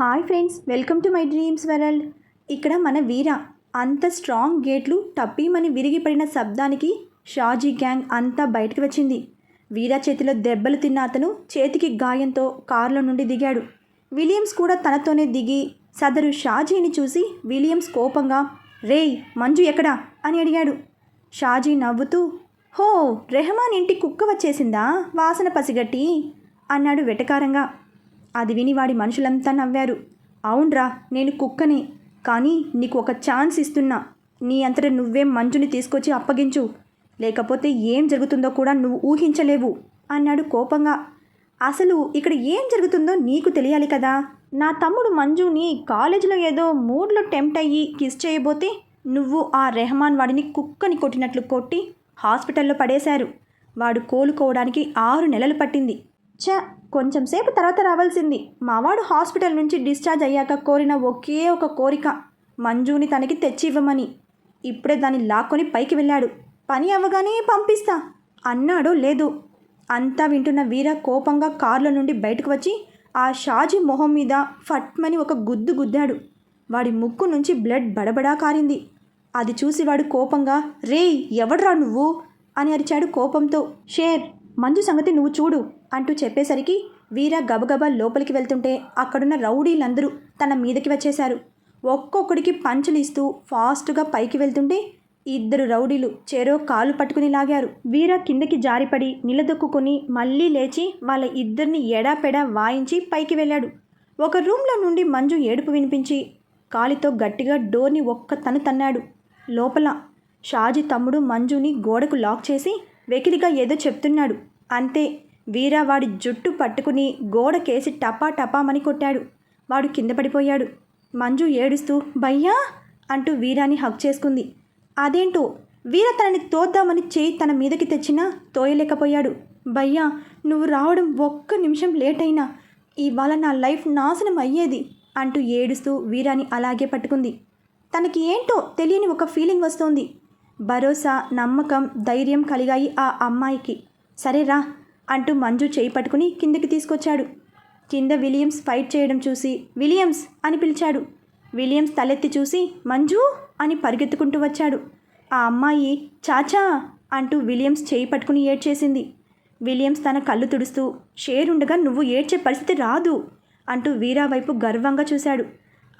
Hi friends welcome to my dreams world. ఇక్కడ మన వీర అంత స్ట్రాంగ్ గేట్లు తప్పిమని విరిగిపడిన శబ్దానికి షాజీ గ్యాంగ్ అంతా బయటకు వచ్చింది. వీర చేతిలో దెబ్బలు తిన్న అతను చేతికి గాయంతో కారులో నుండి దిగాడు. విలియమ్స్ కూడా తనతోనే దిగి సదరు షాజీని చూసి విలియమ్స్ కోపంగా రేయ్ మంజు ఎక్కడా? అని అడిగాడు. షాజీ నవ్వుతూ హో రెహమాన్ ఇంటి కుక్క వచ్చేసిందా? వాసన పసిగట్టి అన్నాడు వెటకారంగా. అది విని వాడి మనుషులంతా నవ్వారు. అవునరా నేను కుక్కని కానీ నీకు ఒక ఛాన్స్ ఇస్తున్నా. నీ అంతట నువ్వే మంజుని తీసుకొచ్చి అప్పగించు. లేకపోతే ఏం జరుగుతుందో కూడా నువ్వు ఊహించలేవు అన్నాడు కోపంగా. అసలు ఇక్కడ ఏం జరుగుతుందో నీకు తెలియాలి కదా. నా తమ్ముడు మంజుని కాలేజీలో ఏదో మూడ్లో టెంప్ట్ అయ్యి కిస్ చేయబోతే నువ్వు ఆ రెహమాన్ వాడిని కుక్కని కొట్టినట్లు కొట్టి హాస్పిటల్లో పడేశారు. వాడు కోలుకోవడానికి ఆరు నెలలు పట్టింది. చ కొంచెం సేపు తర్వాత రావాల్సింది. మావాడు హాస్పిటల్ నుంచి డిశ్చార్జ్ అయ్యాక కోరిన ఒకే ఒక కోరిక. మంజుని తనకి తెచ్చి ఇవ్వమని ఇప్పుడే దాన్ని లాక్కొని పైకి వెళ్ళాడు. పని అవ్వగానే పంపిస్తా. అన్నాడో లేదు. అంతా వింటున్న వీర కోపంగా కార్లో నుండి బయటకు వచ్చి ఆ షాజీ మొహం మీద ఫట్మని ఒక గుద్దు గుద్దాడు. వాడి ముక్కు నుంచి బ్లడ్ బడబడా కారింది. అది చూసి వాడు కోపంగా రేయ్ ఎవడ్రా నువ్వు? అని అరిచాడు కోపంతో. షేర్ మంజు సంగతి నువ్వు చూడు అంటూ చెప్పేసరికి వీర గబగబా లోపలికి వెళ్తుంటే అక్కడున్న రౌడీలందరూ తన మీదకి వచ్చేశారు. ఒక్కొక్కడికి పంచులు ఇస్తూ ఫాస్ట్గా పైకి వెళ్తుంటే ఇద్దరు రౌడీలు చెరో కాలు పట్టుకుని లాగారు. వీర కిందకి జారిపడి నిలదొక్కుని మళ్ళీ లేచి వాళ్ళ ఇద్దరిని ఎడాపెడా వాయించి పైకి వెళ్ళాడు. ఒక రూమ్లో నుండి మంజు ఏడుపు వినిపించి కాలితో గట్టిగా డోర్ని ఒక్క తను తన్నాడు. లోపల షాజీ తమ్ముడు మంజుని గోడకు లాక్ చేసి వెకిలిగా ఏదో చెప్తున్నాడు. అంతే. వీరా వాడి జుట్టు పట్టుకుని గోడకేసి టపా టపామని కొట్టాడు. వాడు కింద పడిపోయాడు. మంజు ఏడుస్తూ భయ్యా! అంటూ వీరాని హక్ చేసుకుంది. అదేంటో? వీర తనని తోద్దామని చేయి తన మీదకి తెచ్చినా తోయలేకపోయాడు. భయ్యా నువ్వు రావడం ఒక్క నిమిషం లేట్ అయినా ఇవాళ నా లైఫ్ నాశనం అయ్యేది అంటూ ఏడుస్తూ వీరాని అలాగే పట్టుకుంది. తనకి ఏంటో తెలియని ఒక ఫీలింగ్ వస్తోంది. భరోసా నమ్మకం ధైర్యం కలిగాయి ఆ అమ్మాయికి. సరేరా అంటూ మంజు చేయి పట్టుకుని కిందకి తీసుకొచ్చాడు. కింద విలియమ్స్ ఫైట్ చేయడం చూసి విలియమ్స్ అని పిలిచాడు. విలియమ్స్ తలెత్తి చూసి మంజు అని పరిగెత్తుకుంటూ వచ్చాడు. ఆ అమ్మాయి చాచా అంటూ విలియమ్స్ చేయి పట్టుకుని ఏడ్చేసింది. విలియమ్స్ తన కళ్ళు తుడుస్తూ షేరుండగా నువ్వు ఏడ్చే పరిస్థితి రాదు అంటూ వీరా వైపు గర్వంగా చూశాడు.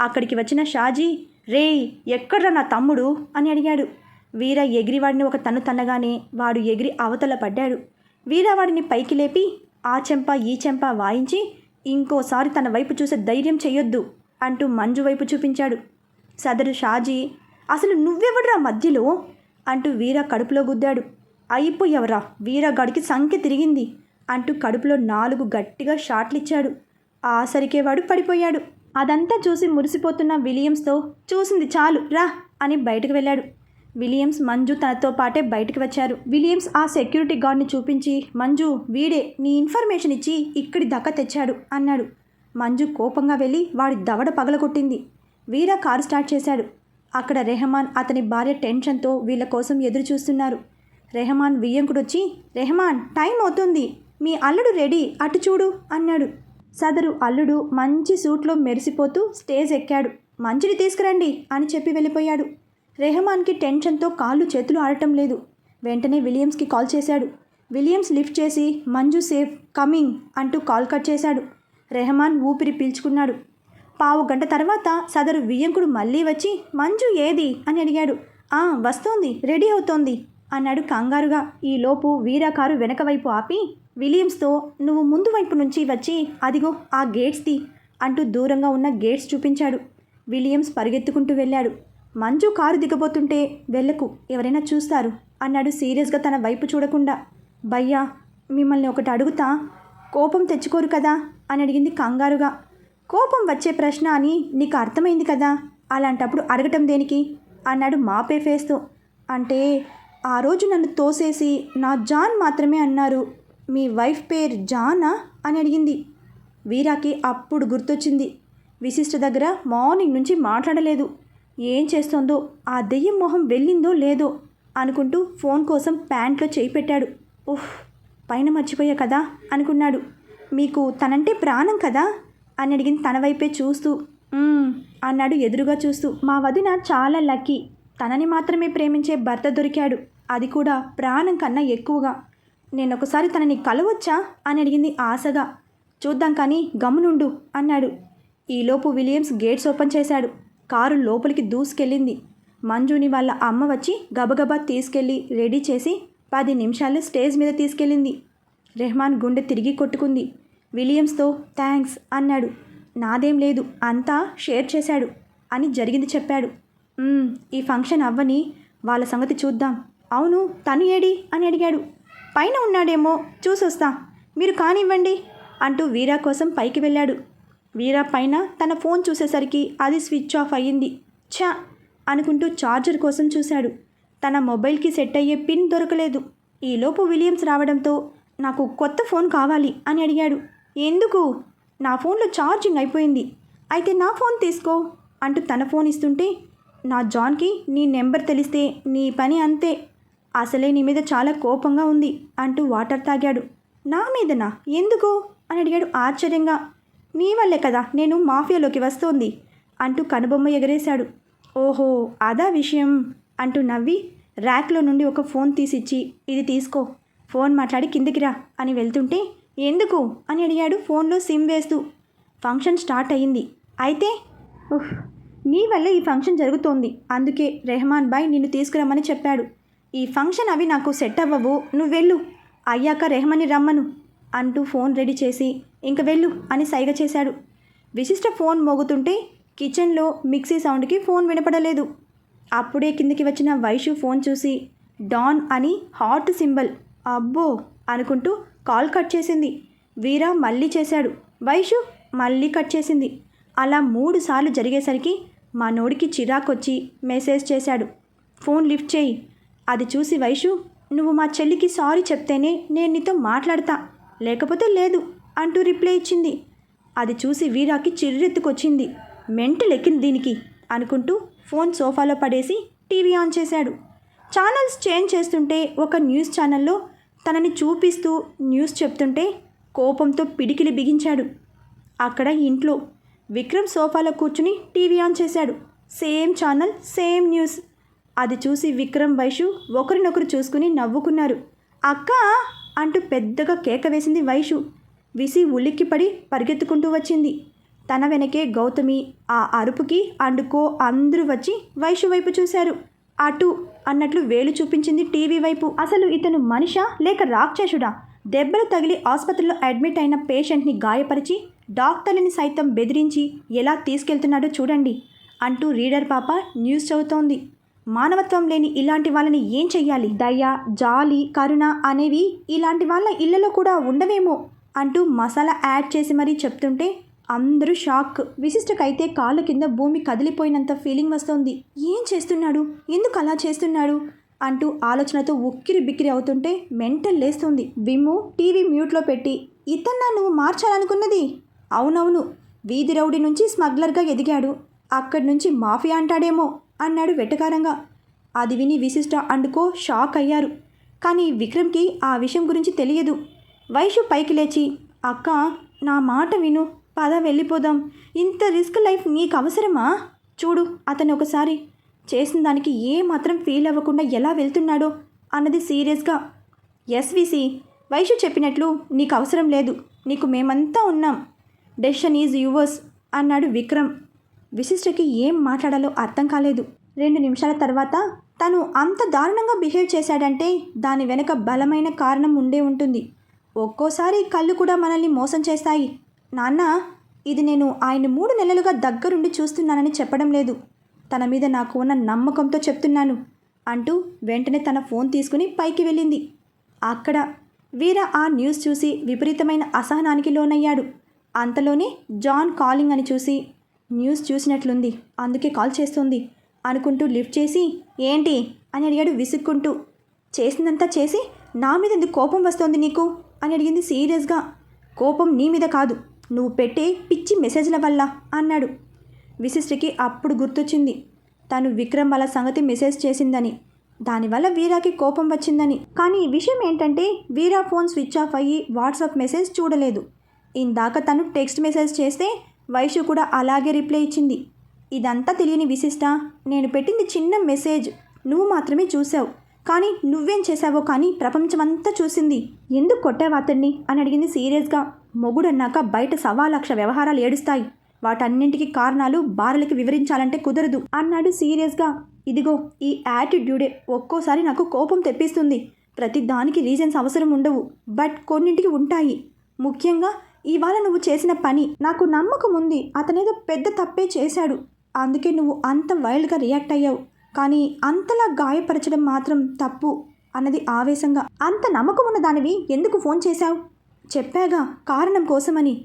అక్కడికి వచ్చిన షాజీ రేయ్ ఎక్కడ్రా నా తమ్ముడు అని అడిగాడు. వీర ఎగిరివాడిని ఒక తను తన్నగానే వాడు ఎగిరి అవతల పడ్డాడు. వీరవాడిని పైకి లేపి ఆ చెంప ఈ చెంప వాయించి ఇంకోసారి తన వైపు చూసే ధైర్యం చేయొద్దు అంటూ మంజు వైపు చూపించాడు. సదరు షాజీ అసలు నువ్వెవడరా మధ్యలో? అంటూ వీర కడుపులో గుద్దాడు. అయిపోయావరా వీరగాడికి సంఖ్య తిరిగింది అంటూ కడుపులో నాలుగు గట్టిగా షాట్లు ఇచ్చాడు ఆసరికే వాడు పడిపోయాడు. అదంతా చూసి మురిసిపోతున్న విలియమ్స్తో చూసింది చాలు రా అని బయటకు వెళ్ళాడు. విలియమ్స్ మంజు తనతో పాటే బయటకు వచ్చారు. విలియమ్స్ ఆ సెక్యూరిటీ గార్డ్ని చూపించి మంజు వీడే నీ ఇన్ఫర్మేషన్ ఇచ్చి ఇక్కడి దక్క తెచ్చాడు అన్నాడు. మంజు కోపంగా వెళ్ళి వాడి దవడ పగలగొట్టింది. వీర కారు స్టార్ట్ చేశాడు. అక్కడ రెహమాన్ అతని భార్య టెన్షన్తో వీళ్ళ కోసం ఎదురు చూస్తున్నారు రెహమాన్ వియ్యంకుడొచ్చి రెహమాన్ టైం అవుతుంది. మీ అల్లుడు రెడీ. అటు చూడు అన్నాడు. సదరు అల్లుడు మంచి సూట్లో మెరిసిపోతూ స్టేజ్ ఎక్కాడు. మంచిని తీసుకురండి అని చెప్పి వెళ్ళిపోయాడు. రెహమాన్కి టెన్షన్తో కాళ్ళు చేతులు ఆడటం లేదు. వెంటనే విలియమ్స్కి కాల్ చేశాడు. విలియమ్స్ లిఫ్ట్ చేసి మంజు సేఫ్ కమింగ్ అంటూ కాల్ కట్ చేశాడు. రెహమాన్ ఊపిరి పీల్చుకున్నాడు. పావు గంట తర్వాత సదరు వియ్యంకుడు మళ్ళీ వచ్చి మంజు ఏది? అని అడిగాడు. ఆ వస్తోంది రెడీ అవుతోంది అన్నాడు కంగారుగా. ఈలోపు వీరా కారు వెనక వైపు ఆపి విలియమ్స్తో నువ్వు ముందు వైపు నుంచి వచ్చి అదిగో ఆ గేట్స్ తీ అంటూ దూరంగా ఉన్న గేట్స్ చూపించాడు. విలియమ్స్ పరిగెత్తుకుంటూ వెళ్ళాడు. మంజు కారు దిగబోతుంటే వెళ్ళకు ఎవరైనా చూస్తారు అన్నాడు సీరియస్గా తన వైపు చూడకుండా. భయ్యా మిమ్మల్ని ఒకటి అడుగుతా కోపం తెచ్చుకోరు కదా అని అడిగింది కంగారుగా. కోపం వచ్చే ప్రశ్న అని నీకు అర్థమైంది కదా అలాంటప్పుడు అడగటం దేనికి? అన్నాడు మాపే ఫేస్తో. అంటే ఆ రోజు నన్ను తోసేసి నా జాన్ మాత్రమే అన్నారు. మీ వైఫ్ పేరు జానా అని అడిగింది. వీరాకి అప్పుడు గుర్తొచ్చింది. విశిష్ట దగ్గర మార్నింగ్ నుంచి మాట్లాడలేదు. ఏం చేస్తోందో ఆ దెయ్యం మొహం వెళ్ళిందో లేదో అనుకుంటూ ఫోన్ కోసం ప్యాంట్లో చేయి పెట్టాడు. ఉహ్ పైన మర్చిపోయా కదా అనుకున్నాడు. మీకు తనంటే ప్రాణం కదా? అని అడిగింది తన వైపే చూస్తూ. అన్నాడు ఎదురుగా చూస్తూ. మా వదిన చాలా లక్కీ. తనని మాత్రమే ప్రేమించే భర్త దొరికాడు. అది కూడా ప్రాణం కన్నా ఎక్కువగా. నేను ఒకసారి తనని కలవచ్చా? అని అడిగింది ఆశగా. చూద్దాం కానీ గమ్మునుండు అన్నాడు. ఈలోపు విలియమ్స్ గేట్స్ ఓపెన్ చేశాడు. కారు లోపలికి దూసుకెళ్ళింది. మంజుని వాళ్ళ అమ్మ వచ్చి గబగబా తీసుకెళ్ళి రెడీ చేసి పది నిమిషాల్లో స్టేజ్ మీద తీసుకెళ్ళింది. రెహమాన్ గుండె తిరిగి కొట్టుకుంది. విలియమ్స్తో థ్యాంక్స్ అన్నాడు. నాదేం లేదు అంతా షేర్ చేశాడు అని జరిగింది చెప్పాడు. ఈ ఫంక్షన్ అవ్వని వాళ్ళ సంగతి చూద్దాం. అవును తను ఏడి? అని అడిగాడు. పైన ఉన్నాడేమో చూసొస్తా. మీరు కానివ్వండి అంటూ వీరా కోసం పైకి వెళ్ళాడు. వీరా పైన? తన ఫోన్ చూసేసరికి అది స్విచ్ ఆఫ్ అయ్యింది. ఛా! అనుకుంటూ ఛార్జర్ కోసం చూశాడు. తన మొబైల్కి సెట్ అయ్యే పిన్ దొరకలేదు. ఈలోపు విలియమ్స్ రావడంతో నాకు కొత్త ఫోన్ కావాలి అని అడిగాడు. ఎందుకు? నా ఫోన్లో ఛార్జింగ్ అయిపోయింది. అయితే నా ఫోన్ తీసుకో అంటూ తన ఫోన్ ఇస్తుంటే నా జాన్కి నీ నెంబర్ తెలిస్తే నీ పని అంతే. అసలే నీ మీద చాలా కోపంగా ఉంది అంటూ వాటర్ తాగాడు. నా మీదనా? ఎందుకు? అని అడిగాడు ఆశ్చర్యంగా. నీ వల్లే కదా నేను మాఫియాలోకి వస్తోంది అంటూ కనుబొమ్మ ఎగరేశాడు. ఓహో అదా విషయం అంటూ నవ్వి ర్యాక్లో నుండి ఒక ఫోన్ తీసిచ్చి ఇది తీసుకో ఫోన్ మాట్లాడి కిందికి రా అని వెళ్తుంటే ఎందుకు అని అడిగాడు ఫోన్లో సిమ్ వేస్తూ. ఫంక్షన్ స్టార్ట్ అయ్యింది అయితే ఉహ్ నీ వల్ల ఈ ఫంక్షన్ జరుగుతోంది. అందుకే రెహమాన్ బాయ్ నిన్ను తీసుకురమ్మని చెప్పాడు. ఈ ఫంక్షన్ అవి నాకు సెట్ అవ్వవు నువ్వు వెళ్ళు అయ్యాక రెహమాన్ని రమ్మను అంటూ ఫోన్ రెడీ చేసి ఇంక వెళ్ళు అని సైగ చేశాడు. విశిష్ట ఫోన్ మోగుతుంటే కిచెన్లో మిక్సీ సౌండ్కి ఫోన్ వినపడలేదు. అప్పుడే కిందికి వచ్చిన వైషు ఫోన్ చూసి డాన్ అని హాట్ సింబల్. అబ్బో! అనుకుంటూ కాల్ కట్ చేసింది. వీరా మళ్ళీ చేశాడు. వైషు మళ్ళీ కట్ చేసింది. అలా మూడు సార్లు జరిగేసరికి మా నోడికి చిరాకొచ్చి మెసేజ్ చేశాడు. ఫోన్ లిఫ్ట్ చేయి. అది చూసి వైషు నువ్వు మా చెల్లికి సారీ చెప్తేనే నేను నీతో మాట్లాడతా. లేకపోతే లేదు. అంటూ రిప్లై ఇచ్చింది. అది చూసి వీరాకి చిర్రెత్తుకొచ్చింది. మెంటలెక్కింది దీనికి అనుకుంటూ ఫోన్ సోఫాలో పడేసి టీవీ ఆన్ చేశాడు. ఛానల్స్ చేంజ్ చేస్తుంటే ఒక న్యూస్ ఛానల్లో తనని చూపిస్తూ న్యూస్ చెప్తుంటే కోపంతో పిడికిలి బిగించాడు. అక్కడ ఇంట్లో విక్రమ్ సోఫాలో కూర్చుని టీవీ ఆన్ చేశాడు. Same channel same news. అది చూసి విక్రమ్ వైషు ఒకరినొకరు చూసుకుని నవ్వుకున్నారు. అక్క! అంటూ పెద్దగా కేక వేసింది వైషు. విసి ఉలిక్కిపడి పరిగెత్తుకుంటూ వచ్చింది. తన వెనకే గౌతమి ఆ అరుపుకి అండుకో అందరూ వచ్చి వైషు వైపు చూశారు. అటు అన్నట్లు వేలు చూపించింది టీవీ వైపు. అసలు ఇతను మనిషా లేక రాక్షసుడా? దెబ్బలు తగిలి ఆసుపత్రిలో అడ్మిట్ అయిన పేషెంట్ని గాయపరిచి డాక్టర్లని సైతం బెదిరించి ఎలా తీసుకెళ్తున్నాడో చూడండి అంటూ రీడర్ పాప న్యూస్ చదువుతోంది. మానవత్వం లేని ఇలాంటి వాళ్ళని ఏం చెయ్యాలి? దయ జాలి కరుణ అనేవి ఇలాంటి వాళ్ళ ఇళ్ళలో కూడా ఉండవేమో? అంటూ మసాలా యాడ్ చేసి మరీ చెప్తుంటే అందరూ షాక్. విశిష్టకైతే కాళ్ళ కింద భూమి కదిలిపోయినంత ఫీలింగ్ వస్తోంది. ఏం చేస్తున్నాడు? ఎందుకు అలా చేస్తున్నాడు? అంటూ ఆలోచనతో ఉక్కిరి బిక్కిరి అవుతుంటే మెంటల్ లేస్తుంది. విమ్ము టీవీ మ్యూట్లో పెట్టి ఇతన్నా నువ్వు మార్చాలనుకున్నది? అవునవును. వీధి రౌడీ నుంచి స్మగ్లర్గా ఎదిగాడు. అక్కడి నుంచి మాఫియా అంటాడేమో అన్నాడు వెటకారంగా. అది విని విశిష్ట అండుకో షాక్ అయ్యారు. కానీ విక్రమ్కి ఆ విషయం గురించి తెలియదు. వైషు పైకి లేచి అక్క నా మాట విను. పద వెళ్ళిపోదాం. ఇంత రిస్క్ లైఫ్ నీకు అవసరమా? చూడు అతను ఒకసారి చేసిన దానికి ఏ మాత్రం ఫీల్ అవ్వకుండా ఎలా వెళ్తున్నాడో అన్నది సీరియస్గా. ఎస్విసి వైషు చెప్పినట్లు నీకు అవసరం లేదు. నీకు మేమంతా ఉన్నాం. డెసిషన్ ఈజ్ యువర్స్ అన్నాడు విక్రమ్. విశిష్టకి ఏం మాట్లాడాలో అర్థం కాలేదు. రెండు నిమిషాల తర్వాత తను అంత దారుణంగా బిహేవ్ చేశాడంటే దాని వెనుక బలమైన కారణం ఉండే ఉంటుంది. ఒక్కోసారి కళ్ళు కూడా మనల్ని మోసం చేస్తాయి. నాన్న ఇది నేను ఆయన మూడు నెలలుగా దగ్గరుండి చూస్తున్నానని చెప్పడం లేదు. తన మీద నాకు ఉన్న నమ్మకంతో చెప్తున్నాను. అంటూ వెంటనే తన ఫోన్ తీసుకుని పైకి వెళ్ళింది. అక్కడ వీర ఆ న్యూస్ చూసి విపరీతమైన అసహనానికి లోనయ్యాడు. అంతలోనే జాన్ కాలింగ్ అని చూసి న్యూస్ చూసినట్లుంది. అందుకే కాల్ చేస్తుంది అనుకుంటూ లిఫ్ట్ చేసి ఏంటి? అని అడిగాడు విసుక్కుంటూ. చేసిందంతా చేసి నా మీద ఎందుకు కోపం వస్తోంది నీకు? అని అడిగింది సీరియస్గా. కోపం నీ మీద కాదు నువ్వు పెట్టే పిచ్చి మెసేజ్ల వల్ల అన్నాడు. విశిష్టికి అప్పుడు గుర్తొచ్చింది తను విక్రమ్ వాళ్ళ సంగతి మెసేజ్ చేసిందని దానివల్ల వీరాకి కోపం వచ్చిందని. కానీ విషయం ఏంటంటే వీరా ఫోన్ స్విచ్ ఆఫ్ అయ్యి వాట్సాప్ మెసేజ్ చూడలేదు. ఇందాక తను టెక్స్ట్ మెసేజ్ చేస్తే వైషు కూడా అలాగే రిప్లై ఇచ్చింది. ఇదంతా తెలియని విశిష్ట నేను పెట్టింది చిన్న మెసేజ్ నువ్వు మాత్రమే చూసావు. కానీ నువ్వేం చేశావో కానీ ప్రపంచమంతా చూసింది. ఎందుకు కొట్టావు అతన్ని? అని అడిగింది సీరియస్గా. మొగుడన్నాక బయట సవా లక్ష వ్యవహారాలు ఏడుస్తాయి. వాటన్నింటికి కారణాలు బారలకి వివరించాలంటే కుదరదు అన్నాడు సీరియస్గా. ఇదిగో ఈ యాటిట్యూడే ఒక్కోసారి నాకు కోపం తెప్పిస్తుంది. ప్రతి దానికి రీజన్స్ అవసరం ఉండవు బట్ కొన్నింటికి ఉంటాయి. ముఖ్యంగా ఇవాళ నువ్వు చేసిన పని నాకు నమ్మకం ఉంది అతనేదో పెద్ద తప్పే చేశాడు. అందుకే నువ్వు అంత వైల్డ్గా రియాక్ట్ అయ్యావు. కానీ అంతలా గాయపరచడం మాత్రం తప్పు అన్నది ఆవేశంగా. అంత నమ్మకం ఉన్న దానివి ఎందుకు ఫోన్ చేశావు? చెప్పాగా కారణం కోసమని.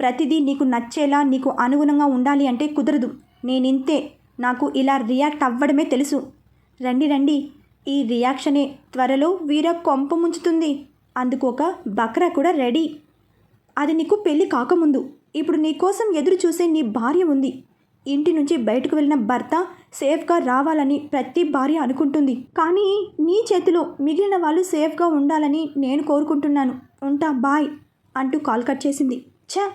ప్రతిదీ నీకు నచ్చేలా నీకు అనుగుణంగా ఉండాలి అంటే కుదరదు. నేనింతే నాకు ఇలా రియాక్ట్ అవ్వడమే తెలుసు. రండి రండి. ఈ రియాక్షనే త్వరలో వీర కొంప ముంచుతుంది. అందుకు ఒక బక్రా కూడా రెడీ. అది నీకు పెళ్ళి కాకముందు. ఇప్పుడు నీ కోసం ఎదురు చూసే నీ భార్య ఉంది. ఇంటి నుంచి బయటకు వెళ్ళిన భర్త సేఫ్గా రావాలని ప్రతి భార్య అనుకుంటుంది. కానీ నీ చేతిలో మిగిలిన వాళ్ళు సేఫ్గా ఉండాలని నేను కోరుకుంటున్నాను. ఉంటా బాయ్ అంటూ కాల్ కట్ చేసింది. ఛ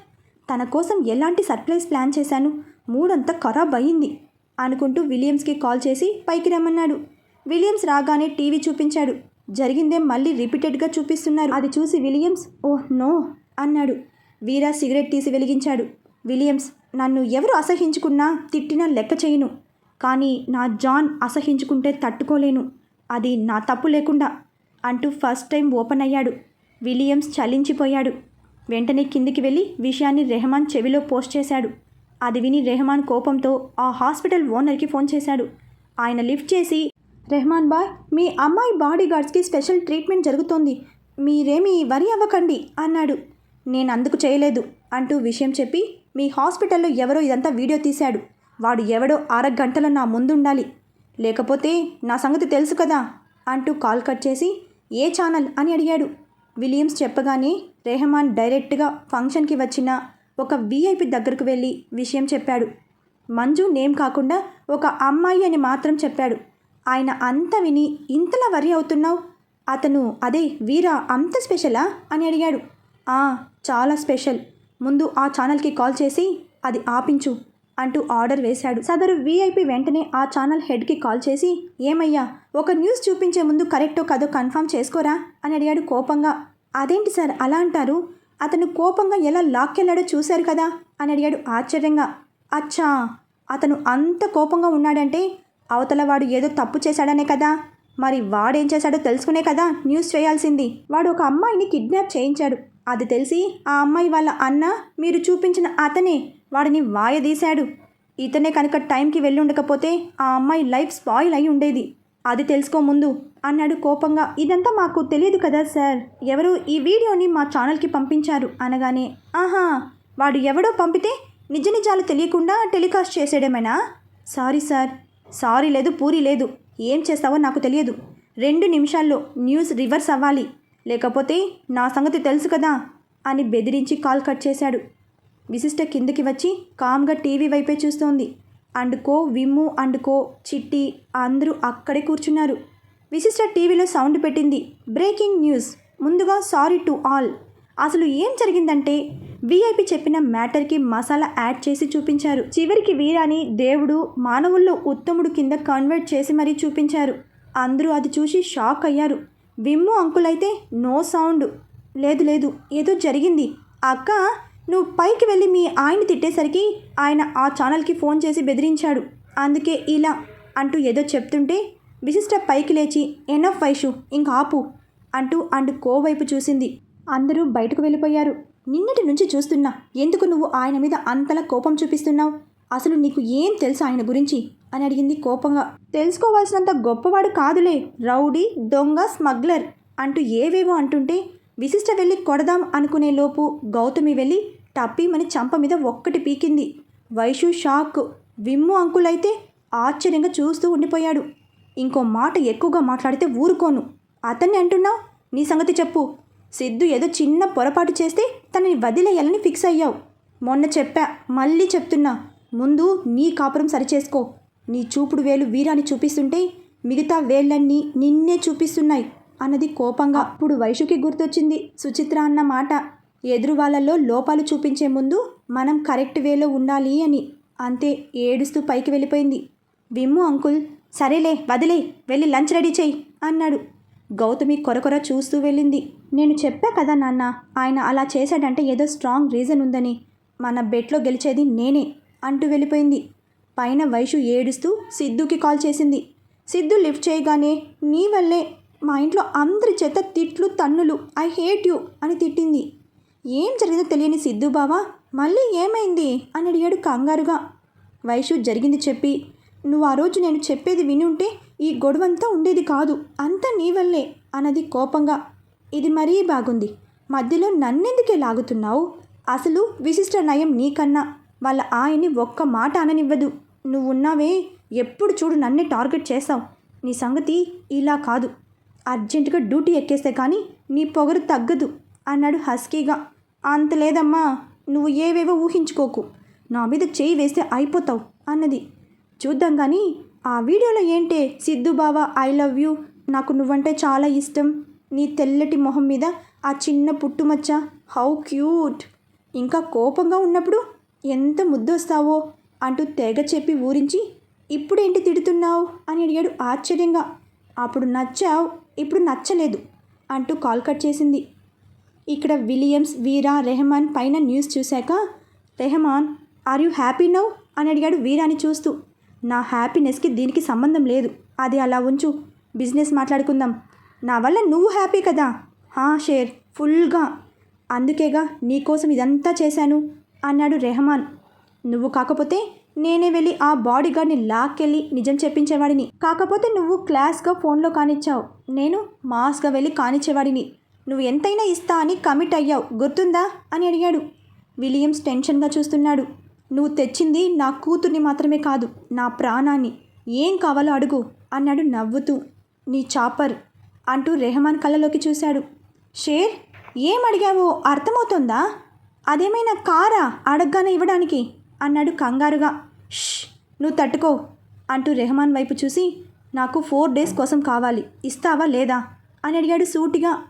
తన కోసం ఎలాంటి సర్ప్రైజ్ ప్లాన్ చేశాను? మూడంతా ఖరాబ్ అయ్యింది అనుకుంటూ విలియమ్స్కి కాల్ చేసి పైకి రమ్మన్నాడు. విలియమ్స్ రాగానే టీవీ చూపించాడు. జరిగిందే మళ్ళీ రిపీటెడ్గా చూపిస్తున్నారు. అది చూసి విలియమ్స్ ఓహ్ నో అన్నాడు. వీరా సిగరెట్ తీసి వెలిగించాడు. విలియమ్స్ నన్ను ఎవరు అసహించుకున్నా తిట్టినా లెక్క చేయను. కానీ నా జాన్ అసహించుకుంటే తట్టుకోలేను. అది నా తప్పు లేకుండా అంటూ ఫస్ట్ టైం ఓపెన్ అయ్యాడు. విలియమ్స్ చలించిపోయాడు. వెంటనే కిందికి వెళ్ళి విషయాన్ని రెహమాన్ చెవిలో పోస్ట్ చేశాడు. అది విని రెహమాన్ కోపంతో ఆ హాస్పిటల్ ఓనర్కి ఫోన్ చేశాడు. ఆయన లిఫ్ట్ చేసి రెహమాన్ బాయ్ మీ అమ్మాయి బాడీ గార్డ్స్కి స్పెషల్ ట్రీట్మెంట్ జరుగుతోంది. మీరేమీ వరి అవ్వకండి అన్నాడు. నేను అందుకు చేయలేదు అంటూ విషయం చెప్పి మీ హాస్పిటల్లో ఎవరో ఇదంతా వీడియో తీశాడు. వాడు ఎవడో అరగంటలో నా ముందుండాలి. లేకపోతే నా సంగతి తెలుసు కదా అంటూ కాల్ కట్ చేసి ఏ ఛానల్? అని అడిగాడు. విలియమ్స్ చెప్పగానే రెహమాన్ డైరెక్ట్గా ఫంక్షన్కి వచ్చిన ఒక వీఐపీ దగ్గరకు వెళ్ళి విషయం చెప్పాడు. మంజు నేమ్ కాకుండా ఒక అమ్మాయి అని మాత్రం చెప్పాడు. ఆయన అంత విని ఇంతలా వరి అవుతున్నావు? అతను అదే వీరా అంత స్పెషలా? అని అడిగాడు. చాలా స్పెషల్. ముందు ఆ ఛానల్కి కాల్ చేసి అది ఆపించు అంటూ ఆర్డర్ వేశాడు. సదరు వీఐపీ వెంటనే ఆ ఛానల్ హెడ్కి కాల్ చేసి ఏమయ్యా ఒక న్యూస్ చూపించే ముందు కరెక్టో కాదో కన్ఫర్మ్ చేసుకోరా అని అడిగాడు కోపంగా. అదేంటి సార్ అలా అంటారు? అతను కోపంగా ఎలా లాక్కెళ్ళాడో చూశారు కదా అని అడిగాడు ఆశ్చర్యంగా. అచ్చా అతను అంత కోపంగా ఉన్నాడంటే అవతల వాడు ఏదో తప్పు చేశాడనే కదా? మరి వాడేం చేశాడో తెలుసుకునే కదా న్యూస్ చేయాల్సింది. వాడు ఒక అమ్మాయిని కిడ్నాప్ చేయించాడు. అది తెలిసి ఆ అమ్మాయి వాళ్ళ అన్న మీరు చూపించిన అతనే వాడిని వాయదీశాడు. ఇతనే కనుక టైంకి వెళ్ళి ఉండకపోతే ఆ అమ్మాయి లైఫ్ స్పాయిల్ అయి ఉండేది. అది తెలుసుకో ముందు అన్నాడు కోపంగా. ఇదంతా మాకు తెలియదు కదా సార్. ఎవరు ఈ వీడియోని మా ఛానల్కి పంపించారు అనగానే ఆహా వాడు ఎవడో పంపితే నిజ నిజాలు తెలియకుండా టెలికాస్ట్ చేసేయడమేనా? Sorry sir. సారీ లేదు పూరి లేదు. ఏం చేస్తావో నాకు తెలియదు. రెండు నిమిషాల్లో న్యూస్ రివర్స్ అవ్వాలి. లేకపోతే నా సంగతి తెలుసు కదా అని బెదిరించి కాల్ కట్ చేశాడు. విశిష్ట కిందకి వచ్చి కామ్గా టీవీ వైపే చూస్తోంది. అండుకో విమ్ము అండుకో చిట్టి అందరూ అక్కడే కూర్చున్నారు. విశిష్ట టీవీలో సౌండ్ పెట్టింది. Breaking news. ముందుగా సారీ టు ఆల్. అసలు ఏం జరిగిందంటే వీఐపీ చెప్పిన మ్యాటర్కి మసాలా యాడ్ చేసి చూపించారు. చివరికి వీరాని దేవుడు మానవుల్లో ఉత్తముడు కింద కన్వర్ట్ చేసి మరీ చూపించారు. అందరూ అది చూసి షాక్ అయ్యారు. విమ్ము అంకుల్ అయితే నో సౌండ్. లేదు లేదు ఏదో జరిగింది. అక్క నువ్వు పైకి వెళ్ళి మీ ఆయన్ని తిట్టేసరికి ఆయన ఆ ఛానల్కి ఫోన్ చేసి బెదిరించాడు. అందుకే ఇలా అంటూ ఏదో చెప్తుంటే విశిష్ట పైకి లేచి ఎనఫ్ వైషు ఇంక ఆపు అంటూ అండ్ కోవైపు చూసింది. అందరూ బయటకు వెళ్ళిపోయారు. నిన్నటి నుంచి చూస్తున్నా. ఎందుకు నువ్వు ఆయన మీద అంతలా కోపం చూపిస్తున్నావు? అసలు నీకు ఏం తెలుసు ఆయన గురించి? అని అడిగింది కోపంగా. తెలుసుకోవాల్సినంత గొప్పవాడు కాదులే. రౌడీ దొంగ స్మగ్లర్ అంటూ ఏవేవో అంటుంటే విశిష్ట వెళ్ళి కొడదాం అనుకునే లోపు గౌతమి వెళ్ళి టప్పీమని చంప మీద ఒక్కటి పీకింది. వైషు షాక్. విమ్ము అంకుల్ అయితే ఆశ్చర్యంగా చూస్తూ ఉండిపోయాడు. ఇంకో మాట ఎక్కువగా మాట్లాడితే ఊరుకోను. అతన్ని అంటున్నావు? నీ సంగతి చెప్పు. సిద్ధు ఏదో చిన్న పొరపాటు చేస్తే తనని వదిలేయాలని ఫిక్స్ అయ్యావు. మొన్న చెప్పా మళ్ళీ చెప్తున్నా. ముందు నీ కాపురం సరిచేసుకో. నీ చూపుడు వేలు వీరాన్ని చూపిస్తుంటే మిగతా వేళ్ళన్నీ నిన్నే చూపిస్తున్నాయి అన్నది కోపంగా అప్పుడు వైషుకి గుర్తొచ్చింది సుచిత్ర అన్న మాట. ఎదురు వాళ్ళల్లో లోపాలు చూపించే ముందు మనం కరెక్ట్ వేలో ఉండాలి అని. అంతే ఏడుస్తూ పైకి వెళ్ళిపోయింది. విమ్ము అంకుల్ సరేలే వదిలే వెళ్ళి లంచ్ రెడీ చేయి అన్నాడు. గౌతమి కొరకొర చూస్తూ వెళ్ళింది. నేను చెప్పా కదా నాన్న ఆయన అలా చేశాడంటే ఏదో స్ట్రాంగ్ రీజన్ ఉందని. మన బెట్లో గెలిచేది నేనే అంటూ వెళ్ళిపోయింది. పైన వైషు ఏడుస్తూ సిద్ధుకి కాల్ చేసింది. సిద్ధు లిఫ్ట్ చేయగానే నీ వల్లే మా ఇంట్లో అందరి చేత తిట్లు తన్నులు ఐ హేట్ యూ అని తిట్టింది. ఏం జరిగిందో తెలియని సిద్ధు బావా మళ్ళీ ఏమైంది? అని అడిగాడు కంగారుగా. వైషు జరిగింది చెప్పి నువ్వు ఆ రోజు నేను చెప్పేది విని ఉంటే ఈ గొడవంతా ఉండేది కాదు. అంతా నీ వల్లే అన్నది కోపంగా. ఇది మరీ బాగుంది. మధ్యలో నన్నెందుకే లాగుతున్నావు? అసలు విశిష్ట నయం నీకన్నా. వాళ్ళ ఆయన్ని ఒక్క మాట అననివ్వదు. నువ్వున్నావే? ఎప్పుడు చూడు నన్నే టార్గెట్ చేస్తావు నీ సంగతి ఇలా కాదు. అర్జెంటుగా డ్యూటీ ఎక్కేస్తే కానీ నీ పొగరు తగ్గదు అన్నాడు హస్కీగా. అంత లేదమ్మా. నువ్వు ఏవేవో ఊహించుకోకు. నా మీద చేయి వేస్తే అయిపోతావు అన్నది. చూద్దాం కానీ ఆ వీడియోలో ఏంటే సిద్ధు బావా ఐ లవ్ యూ నాకు నువ్వంటే చాలా ఇష్టం. నీ తెల్లటి మొహం మీద ఆ చిన్న పుట్టుమచ్చ హౌ క్యూట్. ఇంకా కోపంగా ఉన్నప్పుడు ఎంత ముద్దొస్తావో అంటూ తెగ చెప్పి ఊరించి ఇప్పుడేంటి తిడుతున్నావు అని అడిగాడు ఆశ్చర్యంగా. అప్పుడు నచ్చావు ఇప్పుడు నచ్చలేదు అంటూ కాల్ కట్ చేసింది. ఇక్కడ విలియమ్స్ వీరా రెహమాన్ పైన న్యూస్ చూశాక Rahman are you happy now? అని అడిగాడు వీరాని చూస్తూ. నా హ్యాపీనెస్కి దీనికి సంబంధం లేదు. అది అలా ఉంచు. బిజినెస్ మాట్లాడుకుందాం. నా వల్ల నువ్వు హ్యాపీ కదా? హా షేర్. ఫుల్గా. అందుకేగా నీకోసం ఇదంతా చేశాను అన్నాడు రెహమాన్. నువ్వు కాకపోతే నేనే వెళ్ళి ఆ బాడీ గార్డ్ని లాక్కెళ్ళి నిజం చెప్పించేవాడిని. కాకపోతే నువ్వు క్లాస్గా ఫోన్లో కానిచ్చావు. నేను మాస్గా వెళ్ళి కానిచ్చేవాడిని. నువ్వు ఎంతైనా ఇస్తా అని కమిట్ అయ్యావు. గుర్తుందా? అని అడిగాడు. విలియమ్స్ టెన్షన్గా చూస్తున్నాడు. నువ్వు తెచ్చింది నా కూతుర్ని మాత్రమే కాదు నా ప్రాణాన్ని. ఏం కావాలో అడుగు అన్నాడు నవ్వుతూ. నీ చాపర్ అంటూ రెహమాన్ కళ్ళలోకి చూశాడు. షేర్ ఏం అడిగావో అర్థమవుతుందా? అదేమైనా కారా అడగ్గానే ఇవ్వడానికి? అన్నాడు కంగారుగా. ష్ నువ్వు తట్టుకో అంటూ రెహమాన్ వైపు చూసి నాకు ఫోర్ డేస్ కోసం కావాలి ఇస్తావా లేదా? అని అడిగాడు సూటిగా.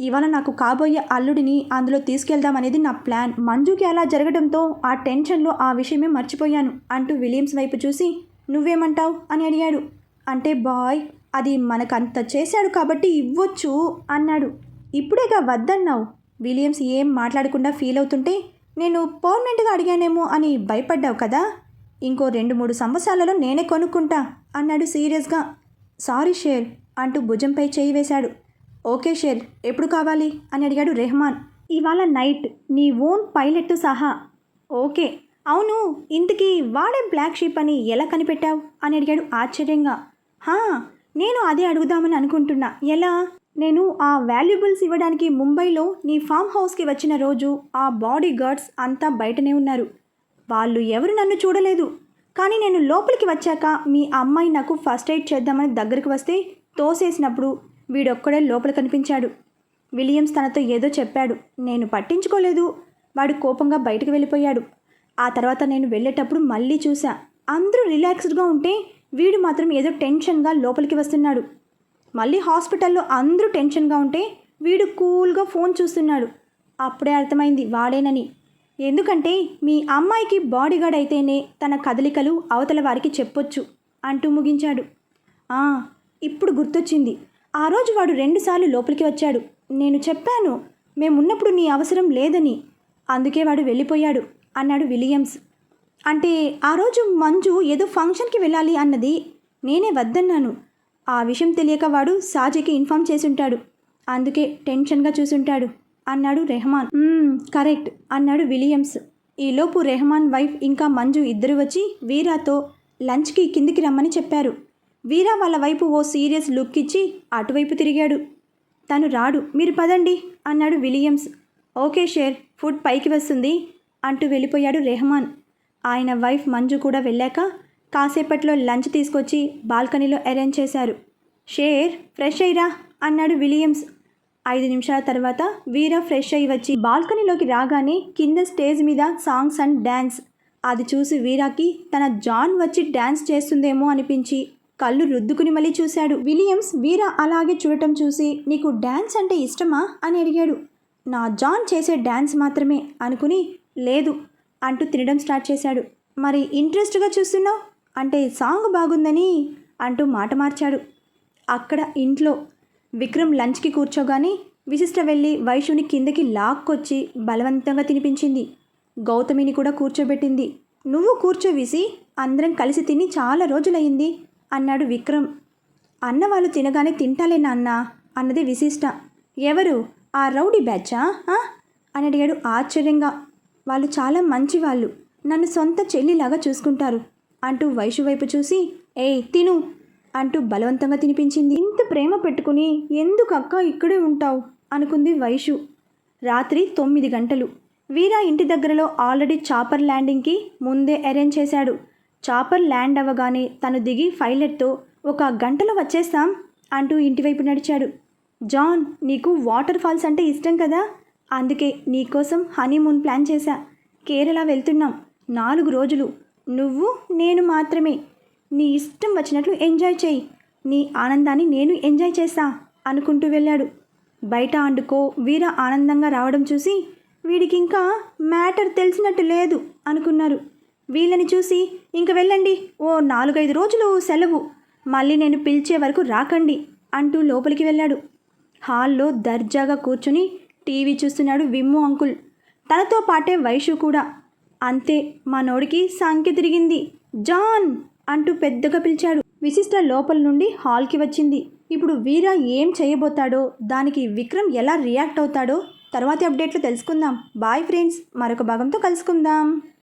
ఇవాళ నాకు కాబోయే అల్లుడిని అందులో తీసుకెళ్దామనేది నా ప్లాన్. మంజుకి అలా జరగడంతో ఆ టెన్షన్లో ఆ విషయమే మర్చిపోయాను అంటూ విలియమ్స్ వైపు చూసి నువ్వేమంటావు? అని అడిగాడు. అంటే బాయ్ అది మనకంత చేశాడు కాబట్టి ఇవ్వొచ్చు అన్నాడు. ఇప్పుడేగా వద్దన్నావు? విలియమ్స్ ఏం మాట్లాడకుండా ఫీల్ అవుతుంటే నేను పర్మనెంట్గా అడిగానేమో అని భయపడ్డావు కదా? ఇంకో రెండు మూడు సంవత్సరాలలో నేనే కొనుక్కుంటా అన్నాడు సీరియస్గా. సారీ షేర్ అంటూ భుజంపై చేయి వేశాడు. ఓకే షేర్ ఎప్పుడు కావాలి? అని అడిగాడు రెహమాన్. ఇవాళ నైట్ నీ ఓన్ పైలట్ సహా. ఓకే. అవును ఇంతకీ వాడే బ్లాక్ షీప్ అని ఎలా కనిపెట్టావు? అని అడిగాడు ఆశ్చర్యంగా. హా నేను అదే అడుగుదామని అనుకుంటున్నా. ఎలా? నేను ఆ వాల్యుబుల్స్ ఇవ్వడానికి ముంబైలో నీ ఫామ్ హౌస్కి వచ్చిన రోజు ఆ బాడీ గార్డ్స్ అంతా బయటనే ఉన్నారు. వాళ్ళు ఎవరు నన్ను చూడలేదు. కానీ నేను లోపలికి వచ్చాక మీ అమ్మాయి నాకు ఫస్ట్ ఎయిడ్ చేద్దామని దగ్గరికి వస్తే తోసేసినప్పుడు వీడొక్కడే లోపల కనిపించాడు. విలియమ్స్ తనతో ఏదో చెప్పాడు. నేను పట్టించుకోలేదు. వాడు కోపంగా బయటకు వెళ్ళిపోయాడు. ఆ తర్వాత నేను వెళ్ళేటప్పుడు మళ్ళీ చూశా. అందరూ రిలాక్స్డ్గా ఉంటే వీడు మాత్రం ఏదో టెన్షన్గా లోపలికి వస్తున్నాడు. మళ్ళీ హాస్పిటల్లో అందరూ టెన్షన్గా ఉంటే వీడు కూల్గా ఫోన్ చూస్తున్నాడు. అప్పుడే అర్థమైంది వాడేనని. ఎందుకంటే మీ అమ్మాయికి బాడీగార్డ్ అయితేనే తన కదలికలు అవతల వారికి చెప్పొచ్చు అంటూ ముగించాడు. ఇప్పుడు గుర్తొచ్చింది. ఆ రోజు వాడు రెండుసార్లు లోపలికి వచ్చాడు. నేను చెప్పాను మేమున్నప్పుడు నీ అవసరం లేదని. అందుకే వాడు వెళ్ళిపోయాడు అన్నాడు విలియమ్స్. అంటే ఆ రోజు మంజు ఏదో ఫంక్షన్కి వెళ్ళాలి అన్నది నేనే వద్దన్నాను. ఆ విషయం తెలియక వాడు సాజీకి ఇన్ఫామ్ చేసుంటాడు. అందుకే టెన్షన్గా చూసుంటాడు అన్నాడు రెహమాన్. కరెక్ట్ అన్నాడు విలియమ్స్. ఈలోపు రెహమాన్ వైఫ్ ఇంకా మంజు ఇద్దరు వచ్చి వీరాతో లంచ్కి కిందికి రమ్మని చెప్పారు. వీరా వాళ్ళ వైపు ఓ సీరియస్ లుక్ ఇచ్చి అటువైపు తిరిగాడు. తను రాడు. మీరు పదండి అన్నాడు విలియమ్స్. ఓకే షేర్ ఫుడ్ పైకి వస్తుంది అంటూ వెళ్ళిపోయాడు రెహమాన్. ఆయన వైఫ్ మంజు కూడా వెళ్ళాక కాసేపట్లో లంచ్ తీసుకొచ్చి బాల్కనీలో అరేంజ్ చేశారు. షేర్ ఫ్రెష్ అయ్యిరా అన్నాడు విలియమ్స్. ఐదు నిమిషాల తర్వాత వీరా ఫ్రెష్ అయ్యి వచ్చి బాల్కనీలోకి రాగానే కింద స్టేజ్ మీద సాంగ్స్ అండ్ డ్యాన్స్ అది చూసి వీరాకి తన జాన్ వచ్చి డ్యాన్స్ చేస్తుందేమో అనిపించి కళ్ళు రుద్దుకుని మళ్ళీ చూశాడు. విలియమ్స్ వీరా అలాగే చూడటం చూసి నీకు డ్యాన్స్ అంటే ఇష్టమా? అని అడిగాడు. నా జాన్ చేసే డ్యాన్స్ మాత్రమే అనుకుని లేదు అంటూ తినడం స్టార్ట్ చేశాడు. మరి ఇంట్రెస్ట్గా చూస్తున్నావు? అంటే సాంగ్ బాగుందని అంటూ మాట మార్చాడు. అక్కడ ఇంట్లో విక్రమ్ లంచ్కి కూర్చోగానే విశిష్ట వెళ్ళి వైషుని కిందకి లాక్కొచ్చి బలవంతంగా తినిపించింది. గౌతమిని కూడా కూర్చోబెట్టింది. నువ్వు కూర్చోవేసి అందరం కలిసి తిని చాలా రోజులయ్యింది. అన్నాడు విక్రమ్. అన్న వాళ్ళు తినగానే తింటాలే నాన్న అన్నది విశిష్ట. ఎవరు? ఆ రౌడీ బ్యాచా? అని అడిగాడు ఆశ్చర్యంగా. వాళ్ళు చాలా మంచి వాళ్ళు నన్ను సొంత చెల్లిలాగా చూసుకుంటారు అంటూ వైషు వైపు చూసి ఏయ్ తిను అంటూ బలవంతంగా తినిపించింది. ఇంత ప్రేమ పెట్టుకుని ఎందుకక్క ఇక్కడే ఉంటావు? అనుకుంది వైషు రాత్రి తొమ్మిది గంటలు. వీరా ఇంటి దగ్గరలో ఆల్రెడీ చాపర్ ల్యాండింగ్కి ముందే అరేంజ్ చేశాడు. చాపర్ ల్యాండ్ అవ్వగానే తను దిగి పైలట్తో ఒక గంటలో వచ్చేస్తాం అంటూ ఇంటివైపు నడిచాడు. జాన్ నీకు వాటర్ ఫాల్స్ అంటే ఇష్టం కదా? అందుకే నీకోసం హనీమూన్ ప్లాన్ చేశా. కేరళ వెళ్తున్నాం. నాలుగు రోజులు. నువ్వు నేను మాత్రమే. నీ ఇష్టం వచ్చినట్లు ఎంజాయ్ చేయి. నీ ఆనందాన్ని నేను ఎంజాయ్ చేస్తా అనుకుంటూ వెళ్ళాడు. బయట అండుకో వీర ఆనందంగా రావడం చూసి వీడికి ఇంకా మ్యాటర్ తెలిసినట్టు లేదు అనుకున్నారు. వీళ్ళని చూసి ఇంక వెళ్ళండి. ఓ నాలుగైదు రోజులు సెలవు. మళ్ళీ నేను పిలిచే వరకు రాకండి అంటూ లోపలికి వెళ్ళాడు. హాల్లో దర్జాగా కూర్చుని టీవీ చూస్తున్నాడు విమ్ము అంకుల్. తనతో పాటే వైషు కూడా. అంతే మా నోడికి సంఖ్య తిరిగింది. జాన్! అంటూ పెద్దగా పిలిచాడు. విశిష్ట లోపల నుండి హాల్కి వచ్చింది. ఇప్పుడు వీర ఏం చేయబోతాడో దానికి విక్రమ్ ఎలా రియాక్ట్ అవుతాడో తర్వాతి అప్డేట్లు తెలుసుకుందాం. బాయ్ ఫ్రెండ్స్ మరొక భాగంతో కలుసుకుందాం.